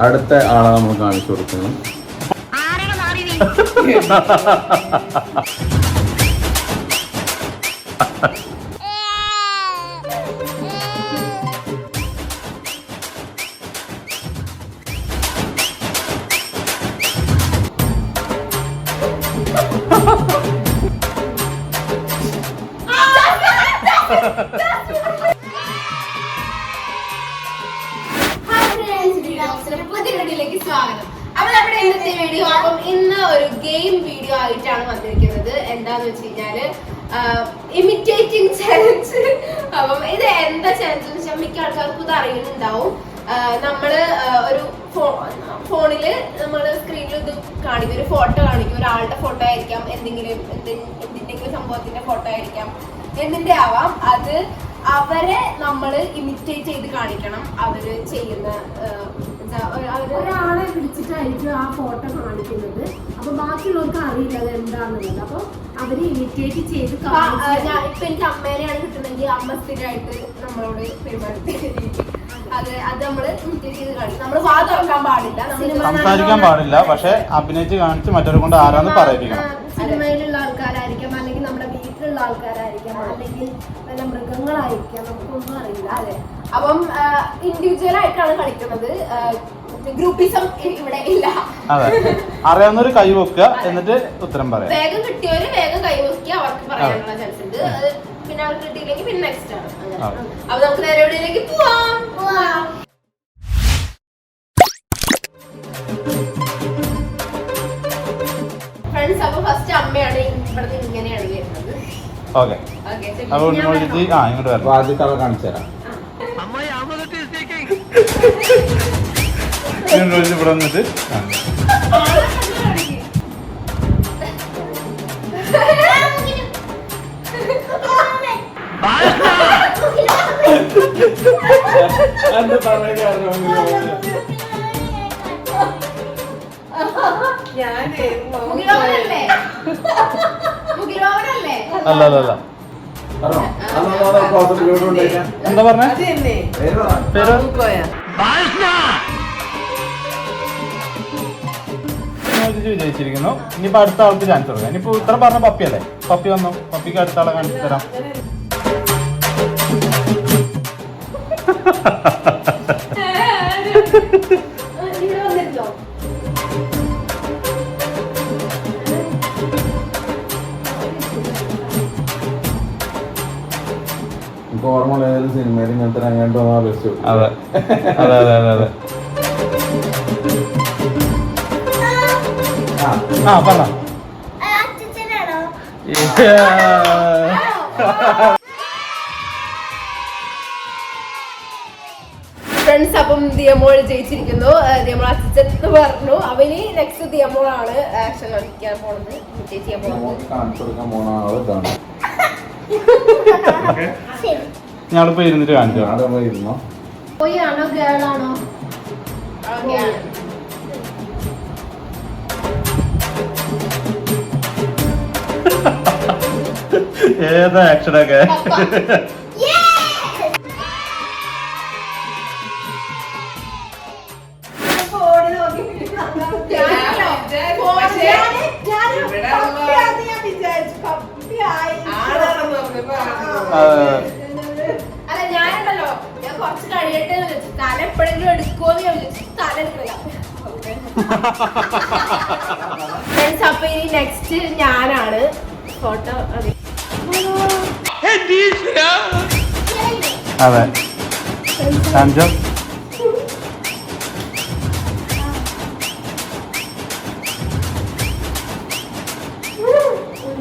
അടുത്ത ആളെ നമ്മൾ കാണിച്ചു കൊടുക്കുന്നു സ്വാഗതം അപ്പോൾ നമ്മുടെ ഇന്നത്തെ വീഡിയോ അപ്പം ഇന്ന് ഒരു ഗെയിം വീഡിയോ ആയിട്ടാണ് വന്നിരിക്കുന്നത് എന്താന്ന് വെച്ച് കഴിഞ്ഞാൽ ഇമിറ്റേറ്റിംഗ് ചലഞ്ച് അപ്പം ഇത് എന്താ ചലഞ്ച് എന്ന് വെച്ചാൽ മിക്ക ആൾക്കാർക്കും ഇത് അറിയുന്നുണ്ടാവും നമ്മൾ ഒരു ഫോണിൽ നമ്മൾ സ്ക്രീനിൽ ഇത് കാണിക്കും ഒരു ഫോട്ടോ കാണിക്കും ഒരാളുടെ ഫോട്ടോ ആയിരിക്കാം എന്തെങ്കിലും എന്തെങ്കിലും സംഭവത്തിന്റെ ഫോട്ടോ ആയിരിക്കാം എന്തിന്റെ ആവാം അത് അവരെ നമ്മൾ ഇമിറ്റേറ്റ് ചെയ്ത് കാണിക്കണം അവർ ചെയ്യുന്ന ഒരാളെ പിടിച്ചിട്ടായിരിക്കും ആ ഫോട്ടോ കാണിക്കുന്നത്. അപ്പൊ ബാക്കിയുള്ളവർക്ക് അറിയില്ല അത് എന്താണെന്നുള്ളത്. അപ്പൊ അവർ ഇമിറ്റേറ്റ് ചെയ്ത് അപ്പൊ, ആ, ഞാൻ ഇപ്പൊ എനിക്ക് അമ്മേനെയാണ് കിട്ടുന്നെങ്കിൽ അമ്മ സ്ഥിരമായിട്ട് നമ്മളോട് പെരുമാറുന്ന സംസാരിക്കാൻ പാടില്ല. പക്ഷെ അഭിനയിച്ച് കാണിച്ച് മറ്റൊരു കൊണ്ട് ആരാന്ന് പറയിപ്പിക്കണം. സിനിമയിലുള്ള ആൾക്കാരായിരിക്കാം. അല്ലെങ്കിൽ നമ്മുടെ വീട്ടിലുള്ള ആൾക്കാരായിരിക്കാം. അല്ലെങ്കിൽ വല്ല മൃഗങ്ങളായിരിക്കാം നമുക്കൊന്നും അറിയില്ല അല്ലെ? അപ്പം ഇൻഡിവിജ്വൽ ആയിട്ടാണ് കളിക്കുന്നത്. ഗ്രൂപ്പിസം ഇവിടെ ഇല്ല. അതെ. അറിയാവുന്നവര് കൈ വെക്കുക എന്നിട്ട് ഉത്തരം പറയാം. വേഗം കിട്ടിയവര് വേഗം കൈ വെക്കുക അവർക്ക് പറയാനുള്ള ചാൻസ് ഉണ്ട്. പിന്നെ അവർക്ക് കിട്ടിയില്ലെങ്കിൽ പിന്നെ നെക്സ്റ്റ് ആണ്. അപ്പൊ നമുക്ക് നേരെ എവിടെയിലേക്ക് പോവാം? പോവാം. ഫ്രണ്ട്സ് അപ്പൊ ഫസ്റ്റ് അമ്മയാണ് ഇവിടുന്ന് ഇങ്ങനെയാണ് വരുന്നത് ഓക്കെ ഓക്കെ അപ്പൊ ഉണ്ണിമോൾ ആ ഇങ്ങോട്ട് വരണം. ആദ്യത്തെ ആളെ കാണിച്ചു തരാം. ഇവിടെ വന്നിട്ട്. എന്താ പറയുക മുഖിലോവനല്ലേ മുഖിലോവനല്ലേ അല്ല അല്ല അല്ല എന്താ പറഞ്ഞേ? പേര് വിജയിച്ചിരിക്കുന്നു ഇനിയിപ്പോ അടുത്ത ആൾക്ക് ചാൻസ് കൊടുക്കാം ഇനിയിപ്പോ ഇത്ര പറഞ്ഞ പപ്പി അല്ലേ? പപ്പി വന്നു. പപ്പിക്ക് അടുത്ത ആളെ കാണിച്ചു തരാം. എനിക്ക് ഓർമ്മ ഏത് സിനിമയിൽ ഇങ്ങനത്തെ രംഗണ്ടോ ആലോചിച്ചു അതെ. അതെ അതെ അതെ അതെ. ആ. പറഞ്ഞ. ഫ്രണ്ട്സ് അപ്പം ദിയമോൾ ജയിച്ചിരിക്കുന്നു. ദിയമോൾ അച്ഛൻ എന്ന് പറഞ്ഞു. അവന് നെക്സ്റ്റ് ദിയമോളാണ് ആക്ഷൻ കളിക്കാൻ പോണത്. imitate ചെയ്യാൻ ഇതാണ് ഞങ്ങളിപ്പോ ഇരുന്നിട്ട് കാണിച്ചു? അവിടെ പോയി ഇരുന്നോ? ഗേൾ ആണോ ഏതാ ആക്ഷനൊക്കെ തല എപ്പോഴെങ്കിലും ഞാൻ വിചാരിച്ചു തല എടുക്കില്ല അപ്പൊ ഇനി നെക്സ്റ്റ് ഞാനാണ്. ഫോട്ടോ അതെ.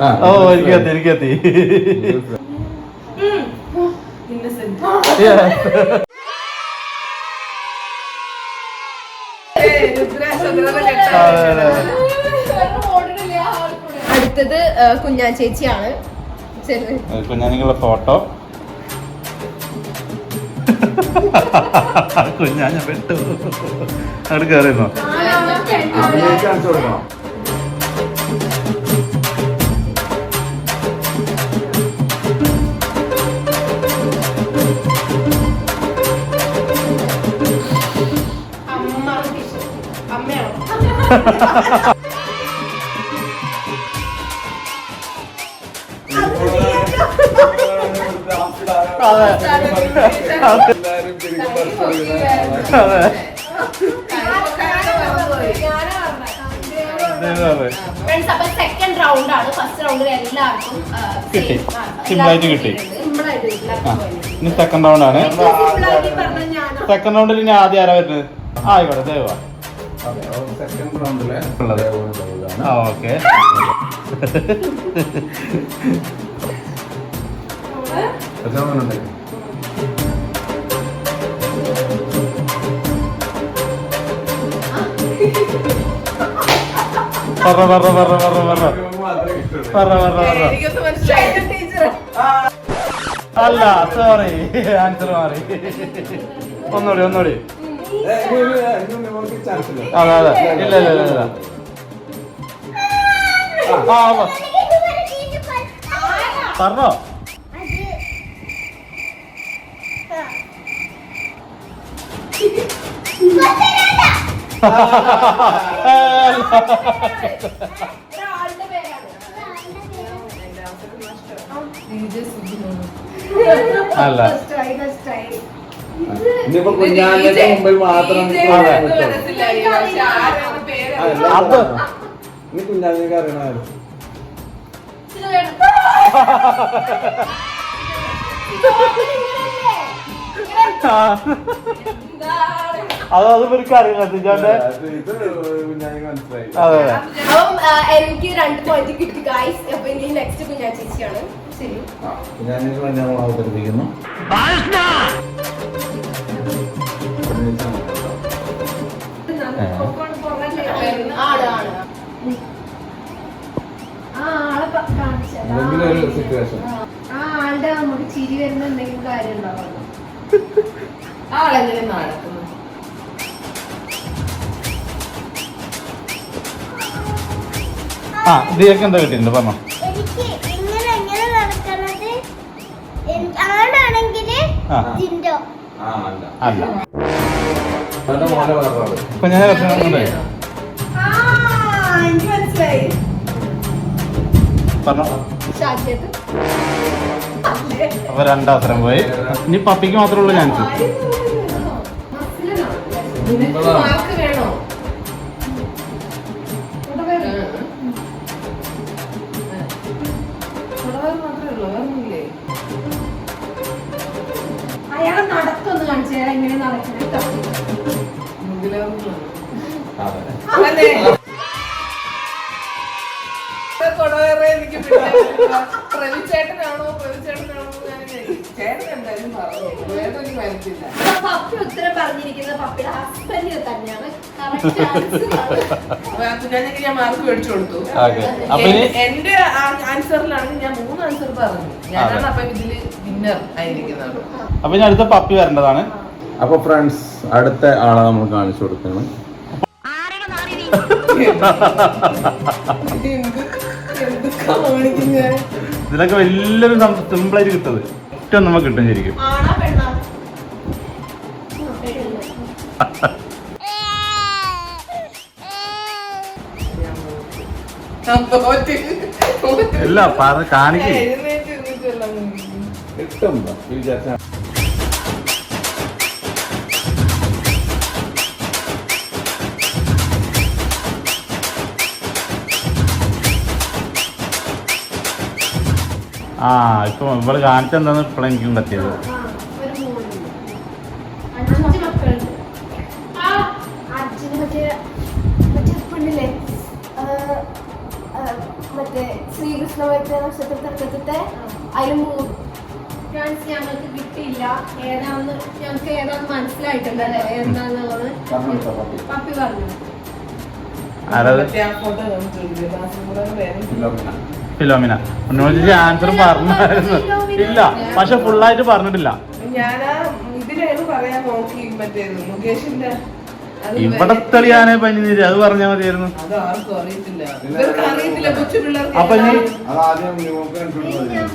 ആ, ഓ എനിക്ക് എത്തി എനിക്ക് എത്തി അടുത്തത് കുഞ്ഞാ കുഞ്ഞാൻ ചേച്ചിയാണ്. കുഞ്ഞാനിങ്ങളുടെ കുഞ്ഞാനിക്കുള്ള ഫോട്ടോ. കുഞ്ഞാൻ പെട്ടു. അവിടെ കയറിയിരുന്നോ സെക്കൻഡ് റൗണ്ട് ആണ്. ഫസ്റ്റ് റൗണ്ടിൽ എല്ലാവർക്കും കിട്ടി. കിട്ടി. ഇനി സെക്കൻഡ് റൗണ്ട് ആണ്. സെക്കൻഡ് റൗണ്ടിൽ ഇനി ആദ്യം ആരാ വരുന്നത്? ആയിക്കോട്ടെ ദയവാ ഓക്കെ? പറ പറ പറ പറ പറ പറ. പറ പറ അല്ല സോറി ആൻസർ മാറി. ഒന്നുകൂടി ഒന്നുകൂടി അതെ അതെ ഇല്ല ഇല്ല ഇല്ല ഇല്ല ആ പറഞ്ഞോ അല്ല. ഇനിയിപ്പോ കുഞ്ഞാന്റെ മുമ്പിൽ മാത്രം. പറഞ്ഞോ. ഇനി കുഞ്ഞാഞ്ഞൊക്കെ അറിയണ ആ. അത് അത് ഇവർക്ക് അറിയില്ല മനസ്സിലായി അതെ അപ്പം എനിക്ക് രണ്ട് പോയിന്റ് കിട്ടി ഗായ്സ് അപ്പൊ ഇനി നെക്സ്റ്റ് കുഞ്ഞാ ചേച്ചിയാണ്. ശരി. നമ്മൾ അവതരിപ്പിക്കുന്നു. ആ ദിയക്ക് എന്താ കിട്ടിയിട്ടുണ്ട്? പറഞ്ഞോ. അല്ല. ഞാൻ പറഞ്ഞോ. അപ്പൊ പോയി. ഇനി പപ്പിക്ക് മാത്രമേ ഉള്ളൂ ചാൻസ് കൊടവേറെ എനിക്ക് ചേട്ടൻ എന്തായാലും പറഞ്ഞു വേറെ എനിക്ക് പപ്പി ഉത്തരം പറഞ്ഞിരിക്കുന്നത് പപ്പിയുടെ ഹസ്ബൻഡ് തന്നെയാണ്. കുഞ്ഞാഞ്ഞക്ക് ഞാൻ മാർക്ക് മേടിച്ചു കൊടുത്തു. എന്റെ ആൻസറിലാണെങ്കിൽ ഞാൻ മൂന്ന് ആൻസർ പറഞ്ഞു. ഞാനാണ് അപ്പൊ ഇതിൽ വിന്നർ ആയിരിക്കുന്നത്. അപ്പൊ ഞാൻ അടുത്ത പപ്പി വരേണ്ടതാണ്. അപ്പൊ ഫ്രണ്ട്സ് അടുത്ത ആളെ നമ്മൾ കാണിച്ചു കൊടുക്കണം. ഇത് എന്ത് സിമ്പിളായിട്ട് കിട്ടത് ഏറ്റവും നമുക്ക് കിട്ടും ശരിക്കും. അല്ല കാണിക്കേ. ആ ഇപ്പൊ ഇവൾ കാണിച്ചെന്താന്ന് ഇപ്പോൾ എനിക്ക് പറ്റിയത്. മറ്റേ ശ്രീകൃഷ്ണ നക്ഷത്രത്തെ അതിൽ മൂന്ന്. ഫ്രണ്ട്സ് ഞങ്ങൾക്ക് കിട്ടിയില്ല. ഏതാന്ന് ഞങ്ങൾക്ക് ഏതാന്ന് മനസ്സിലായിട്ടുണ്ടല്ലേ? എന്താന്നുള്ളത്? പപ്പി. പറഞ്ഞു. ഫിലോമിന. ഉണ്ണിമോചി ആൻസർ പറഞ്ഞായിരുന്നു. ഇല്ല പക്ഷെ ഫുള്ളായിട്ട് പറഞ്ഞിട്ടില്ല. ഇവിടെ തെളിയാനേ പനിനീര് അത് പറഞ്ഞാൽ മതിയായിരുന്നു. അപ്പൊ ഇനി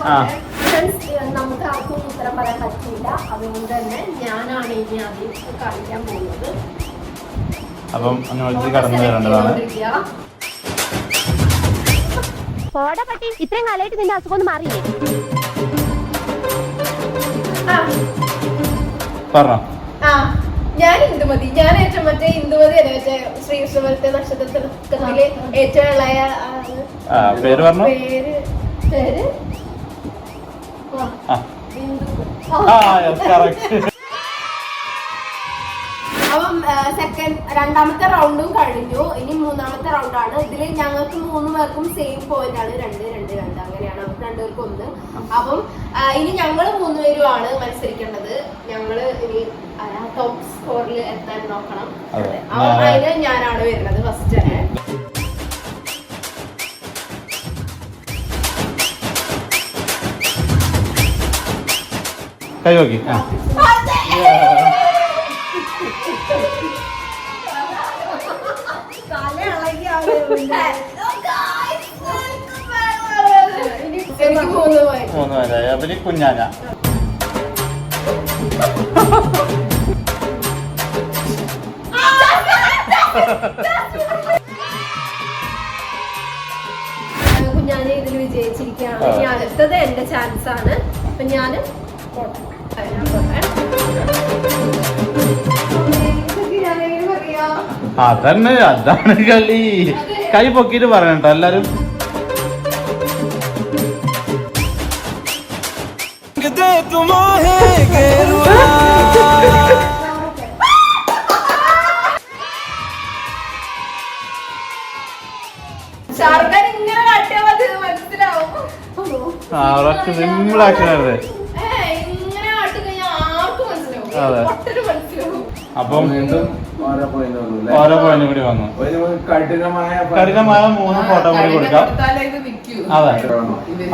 ആ. ഫ്രണ്ട്സ് നമുക്ക് ആർക്കും ഉത്തരം പറയാൻ പറ്റില്ല അതുകൊണ്ട് തന്നെ ഞാനാണ് ഇനി ആദ്യം പോകുന്നത്. അപ്പം അങ്ങനെ കടന്നു വരേണ്ടതാണ്. പോടാ പട്ടി ഇത്രയും കാലമായിട്ട് നിന്റെ അസുഖം ഒന്ന് മാറിയില്ലേ? പറഞ്ഞോ. ആ ഞാൻ ഇന്ദുമതി ഞാൻ ഏറ്റവും മറ്റേ ഇന്ദുമതി അല്ലേ മറ്റേ ശ്രീകൃഷ്ണപുരത്തെ നക്ഷത്രത്തിലെ ഏറ്റവും ഇളയ ആൾ. ആ പേര് പറഞ്ഞോ. പേര് പേര്? ആ, ആ. ഇന്ദു. ആ yes, correct. അപ്പം സെക്കൻഡ് രണ്ടാമത്തെ റൗണ്ടും കഴിഞ്ഞു. ഇനി മൂന്നാമത്തെ റൗണ്ടാണ് ഇതിൽ ഞങ്ങൾക്ക് മൂന്ന് പേർക്കും സെയിം പോയിന്റ് ആണ്. രണ്ട് രണ്ട് രണ്ട്. അങ്ങനെയാണ് നമുക്ക് രണ്ടുപേർക്കും ഒന്ന്. അപ്പം ഇനി ഞങ്ങൾ മൂന്നുപേരുമാണ് മത്സരിക്കേണ്ടത്. ഞങ്ങൾ ഇനി ടോപ്പ് സ്കോറിൽ എത്താൻ നോക്കണം. അപ്പം അതിന് ഞാനാണ് വരുന്നത് ഫസ്റ്റ് തന്നെ. കൈ നോക്കി. മൂന്ന് പേരായി അവർ കുഞ്ഞാന. കുഞ്ഞാനെ ഇതിൽ വിജയിച്ചിരിക്കുകയാണ്. ഇനി അടുത്തത് എന്റെ ചാൻസ് ആണ്. അപ്പൊ ഞാൻ പോട്ടെ. അതന്നെ അതാണ് കളി. കൈ പൊക്കിട്ട് പറയണട്ടോ എല്ലാരും. സിമ്പിൾ ആർക്കും അതെ. പൊട്ടന് മനസ്സിലാവും അപ്പം വീണ്ടും ഓരോ പോയിന്റ് വന്നു അല്ലേ? ഓരോ പോയിന്റ് കൂടി വന്നു ഒരു കഠിനമായ കഠിനമായ മൂന്ന് ഫോട്ടോ കൂടി കൊടുക്കാം കൊടുത്താലേ ഇത് വിൽക്കൂ അതെ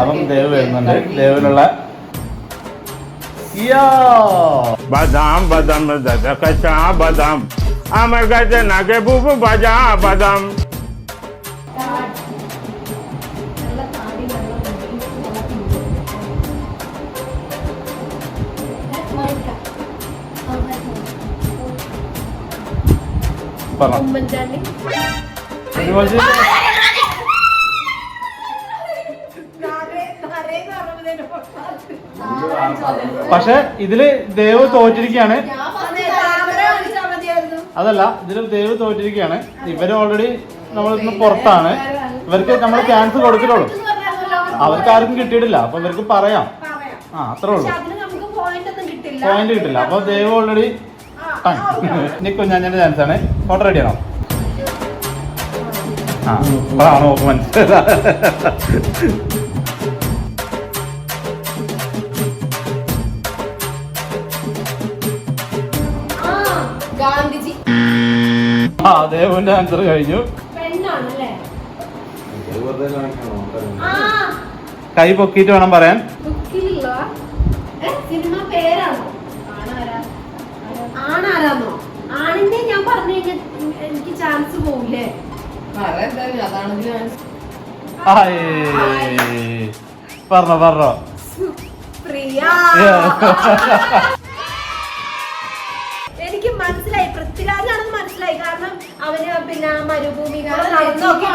അപ്പം ദേവ് വരുന്നുണ്ട് ദേവിലുള്ള യോ বাদাম বাদাম দাদা কাঁচা বাদাম আমার কাছে নাকে বুবু বাজা বাদাম ഉമ്മൻചാണ്ടി. പക്ഷെ ഇതിൽ ദേവ് തോറ്റിരിക്കുകയാണ്. അതല്ല ഇതിൽ ദേവ് തോറ്റിരിക്കുകയാണ്. ഇവർ ഓൾറെഡി നമ്മൾ ഇന്ന് പുറത്താണ്. ഇവർക്ക് നമ്മൾ ചാൻസ് കൊടുക്കലുള്ളൂ അവർക്ക് ആർക്കും കിട്ടിയിട്ടില്ല. അപ്പൊ ഇവർക്ക് പറയാം. ആ അത്രേ ഉള്ളൂ. പോയിന്റ് കിട്ടില്ല. അപ്പൊ ദേവ് ഓൾറെഡി ഇനി കുഞ്ഞാഞ്ഞന്റെ ചാൻസ് ആണ്. ഫോട്ടോ റെഡി ആണോ? ആ അതാണ് നോക്ക് മനസ്സിലാ ആ, ഗാന്ധിജി. ആ ദേവുവിന്റെ ആൻസർ കഴിഞ്ഞു. ആ. കൈ പൊക്കിയിട്ട് വേണം പറയാൻ. എനിക്ക് ചാൻസ് പോവില്ലേ. പറഞ്ഞോ പറഞ്ഞോ. പ്രിയ. എനിക്ക് മനസ്സിലായി. പൃഥ്വിരാജാണെന്ന് മനസ്സിലായി. കാരണം അവന് പിന്നെ മരുഭൂമി നടന്നൊക്കെ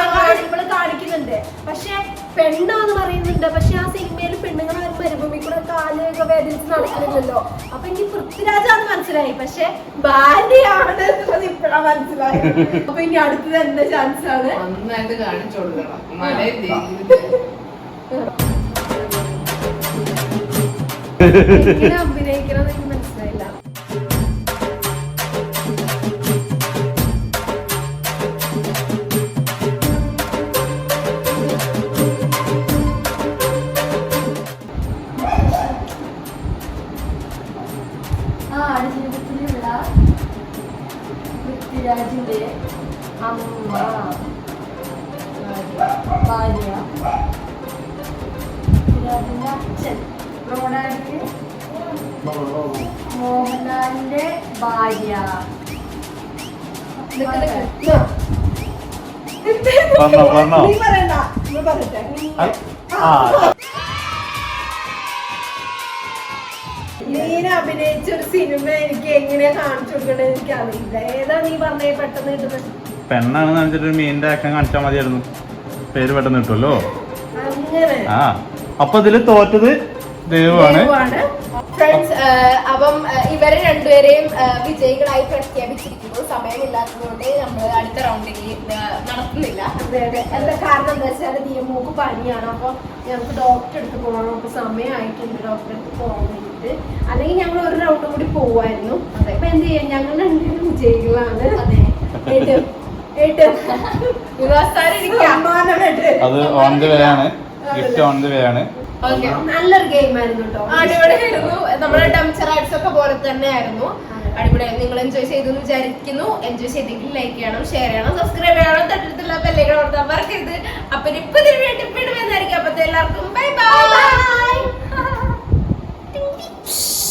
കാണിക്കുന്നുണ്ട്. പക്ഷെ പെണ്ണാന്ന് പറയുന്നുണ്ട്. പക്ഷെ ആ സിനിമയിൽ പെണ്ണുങ്ങൾ മരുഭൂമി കൂടെ കാലൊക്കെ വേദനിച്ച് നടക്കുന്നുണ്ടല്ലോ അപ്പൊ എനിക്ക് പൃഥ്വിരാജാണെന്ന് മനസ്സിലായി. പക്ഷെ ഭാര്യയാണ് എന്നുള്ളത് മനസ്സിലായി. അപ്പൊ ഇനി അടുത്തത് എന്റെ ചാൻസ് ആണ്? നന്നായിട്ട് കാണിച്ചു കൊടുക്കണം. എന്നാലേ പൃഥ്വിരാജിന്റെ അമ്മ ഭാര്യ പൃഥ്വിരാജിന്റെ അച്ഛൻ. റോഡാടിക്ക് മോഹൻലാലിന്റെ ഭാര്യ. പറഞ്ഞോ പറഞ്ഞോ. പറയണ്ട പറയട്ടെ. നീന അഭിനയിച്ച ഒരു സിനിമ എനിക്ക് എങ്ങനെയാ കാണിച്ചു കൊടുക്കണത് എനിക്ക് അറിയില്ല ഏതാ നീ പറഞ്ഞേ പെട്ടെന്ന് കിട്ടുന്നത് പെണ്ണാണെന്ന് ഒരു മീനിന്റെ ആക്കം കാണിച്ചാൽ മതിയായിരുന്നു. പേര് പെട്ടെന്ന് കിട്ടുമല്ലോ അങ്ങനെ. ആ അപ്പൊ ഇതിൽ തോറ്റത് ദൈവമാണ്. ഫ്രണ്ട്സ് അപ്പം ഇവരെ രണ്ടുപേരെയും വിജയികളായി പ്രഖ്യാപിച്ചിരിക്കുന്നു. സമയമില്ലാത്തതുകൊണ്ട് നമ്മൾ അടുത്ത റൗണ്ടിലേക്ക് നടത്തുന്നില്ല. അതെ അതെ. എന്താ കാരണം എന്താ വെച്ചാൽ നിയമോക്ക് പനിയാണ്. അപ്പോൾ ഞങ്ങൾക്ക് ഡോക്ടറെ അടുത്ത് പോകണം. അപ്പൊ സമയമായിട്ടുണ്ട് ഡോക്ടറെ അടുത്ത് പോകാൻ വേണ്ടിട്ട് അല്ലെങ്കിൽ ഞങ്ങൾ ഒരു റൗണ്ട് കൂടി പോവായിരുന്നു. അതെ. അപ്പൊ എന്ത് ചെയ്യാം? ഞങ്ങൾ രണ്ടുപേരും വിജയികളാണ് അതെ. ഓൺ ദി വേ ആണ്. ഗിഫ്റ്റ് ഓൺ ദി വേ ആണ്. ഓക്കെ. നല്ലൊരു ഗെയിം ആയിരുന്നു കേട്ടോ. അടിപൊളിയായിരുന്നു. നമ്മുടെ ഡംചർ ആർട്സ് ഒക്കെ പോലെ തന്നെ ആയിരുന്നു അടിപൊളിയായി നിങ്ങൾ എൻജോയ് ചെയ്തു എന്ന് വിചാരിക്കുന്നു. എൻജോയ് ചെയ്തെങ്കിൽ ലൈക്ക് ചെയ്യണം ഷെയർ ചെയ്യണം സബ്സ്ക്രൈബ് ചെയ്യണം തട്ടിട്ടുള്ള ബെല്ലൈക്കൺ ഓർത്താൻ മറക്കരുത്. അപ്പൊ ഇപ്പൊ ഇതിന് വേണ്ടി അപ്പത്തെ എല്ലാവർക്കും ബൈ ബൈ